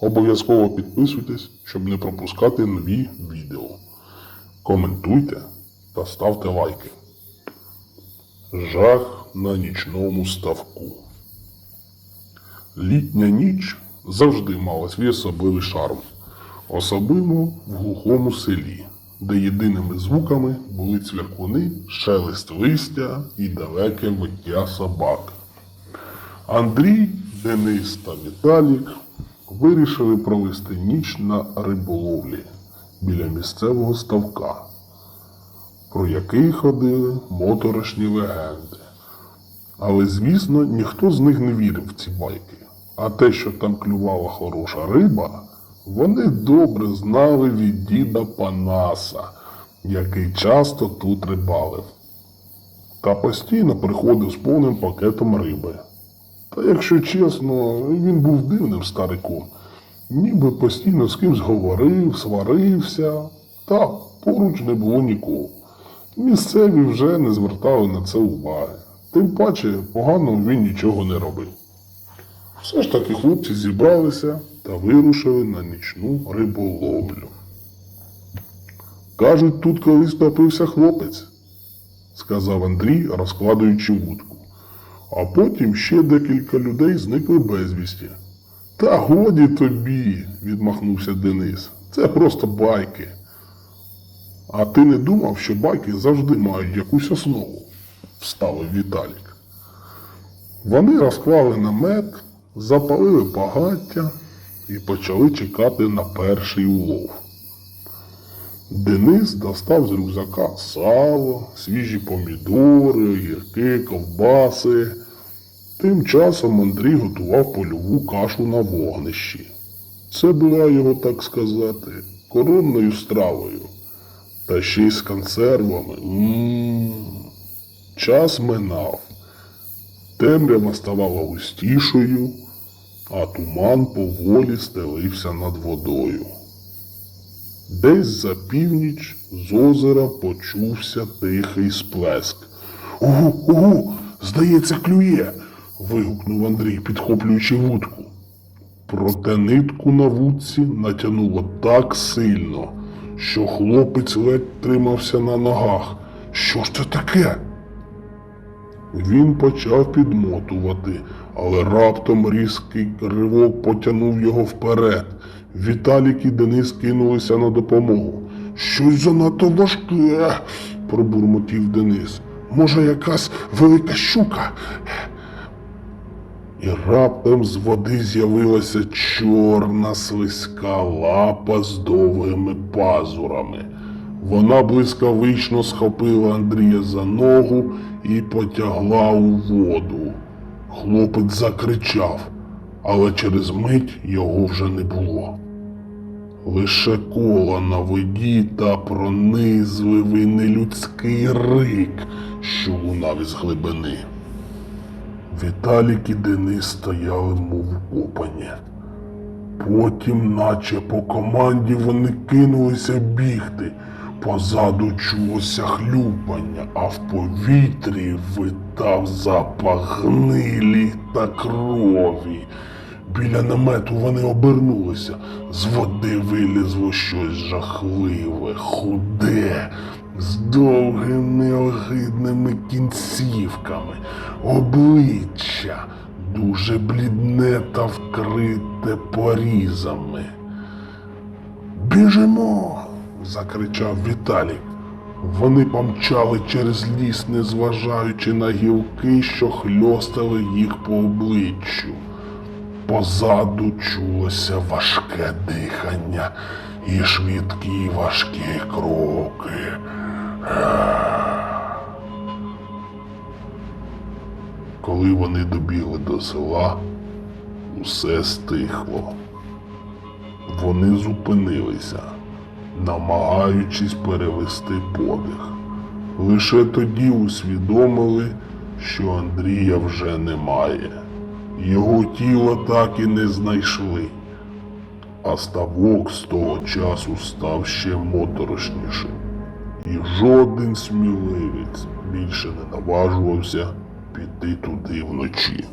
Обов'язково підписуйтесь, щоб не пропускати нові відео. Коментуйте та ставте лайки. Жах на нічному ставку. Літня ніч завжди мала свій особливий шарм, особливо в глухому селі, де єдиними звуками були цвіркуни, шелест листя і далеке виття собак. Андрій, Денис та Віталік вирішили провести ніч на риболовлі біля місцевого ставка, про який ходили моторошні легенди. Але, звісно, ніхто з них не вірив в ці байки. А те, що там клювала хороша риба, вони добре знали від діда Панаса, який часто тут рибалив. Та постійно приходив з повним пакетом риби. Та якщо чесно, він був дивним стариком, ніби постійно з кимсь говорив, сварився, та поруч не було нікого. Місцеві вже не звертали на це уваги. Тим паче погано він нічого не робив. Все ж таки хлопці зібралися та вирушили на нічну риболовлю. Кажуть, тут колись топився хлопець, сказав Андрій, розкладаючи вудку. А потім ще декілька людей зникли безвісті. Та годі тобі, відмахнувся Денис. Це просто байки. А ти не думав, що байки завжди мають якусь основу? вставив Віталік. Вони розклали намет, запалили багаття і почали чекати на перший улов. Денис достав з рюкзака сало, свіжі помідори, огірки, ковбаси. Тим часом Андрій готував польову кашу на вогнищі. Це була його, так сказати, коронною стравою. Та ще й з консервами. М-м-м. Час минав. Темрява ставала густішою, а туман поволі стелився над водою. Десь за північ з озера почувся тихий сплеск. Угу, угу, здається, клює. вигукнув Андрій, підхоплюючи вудку. Проте нитку на вудці натягнуло так сильно, що хлопець ледь тримався на ногах. Що ж це таке? Він почав підмотувати, але раптом різкий ривок потягнув його вперед. Віталік і Денис кинулися на допомогу. Щось занадто важке, пробурмотів Денис. Може, якась велика щука? І раптом з води з'явилася чорна слизька лапа з довгими пазурами. Вона блискавично схопила Андрія за ногу і потягла у воду. Хлопець закричав, але через мить його вже не було. Лише кола на воді та пронизливий нелюдський рик, що лунав із глибини. Віталік і Денис стояли, мов опані. Потім, наче по команді, вони кинулися бігти. Позаду чулося хлюпання, а в повітрі витав запах гнилі та крові. Біля намету вони обернулися. З води вилізло щось жахливе, худе, з довгими неогидними кінцівками, обличчя дуже блідне та вкрите порізами. Біжимо. закричав Віталік. Вони помчали через ліс, незважаючи на гілки, що хльостали їх по обличчю. Позаду чулося важке дихання і швидкі важкі кроки. Коли вони добігли до села, усе стихло. Вони зупинилися, намагаючись перевести подих. Лише тоді усвідомили, що Андрія вже немає. Його тіло так і не знайшли, а ставок з того часу став ще моторошнішим. І жоден сміливець більше не наважувався піти туди вночі.